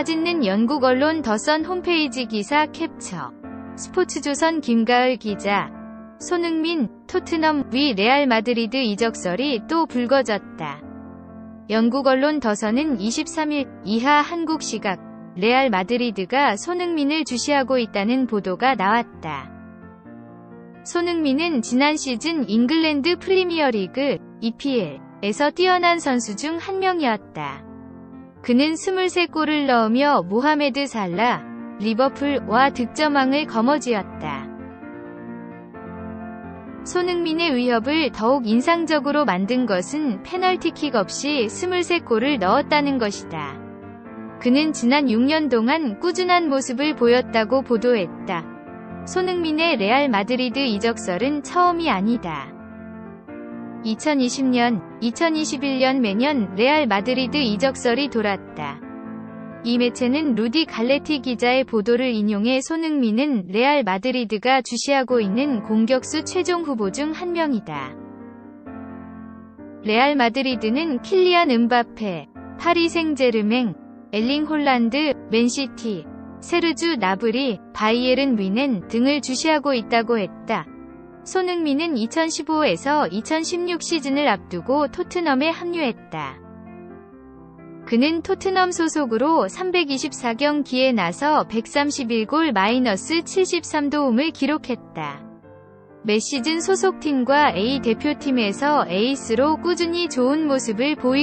사진은 영국 언론 더선 홈페이지 기사 캡처. 스포츠조선 김가을 기자. 손흥민, 토트넘 위 레알 마드리드 이적설이 또 불거졌다. 영국 언론 더선은 23일 이하 한국 시각 레알 마드리드가 손흥민을 주시하고 있다는 보도가 나왔다. 손흥민은 지난 시즌 잉글랜드 프리미어리그 EPL에서 뛰어난 선수 중 한 명이었다. 그는 23골을 넣으며 모하메드 살라, 리버풀과 득점왕을 거머쥐었다. 손흥민의 위협을 더욱 인상적으로 만든 것은 페널티킥 없이 23골을 넣었다는 것이다. 그는 지난 6년 동안 꾸준한 모습을 보였다고 보도했다. 손흥민의 레알 마드리드 이적설은 처음이 아니다. 2020년, 2021년 매년 레알 마드리드 이적설이 돌았다. 이 매체는 루디 갈레티 기자의 보도를 인용해 손흥민은 레알 마드리드가 주시하고 있는 공격수 최종 후보 중 한 명이다. 레알 마드리드는 킬리안 음바페, 파리 생제르맹, 엘링 홀란드, 맨시티, 세르주 나브리, 바이에른 위넨 등을 주시하고 있다고 했다. 손흥민은 2015에서 2016 시즌을 앞두고 토트넘에 합류했다. 그는 토트넘 소속으로 324경기에 나서 131골 마이너스 73도움을 기록했다. 매 시즌 소속팀과 A 대표팀에서 에이스로 꾸준히 좋은 모습을 보이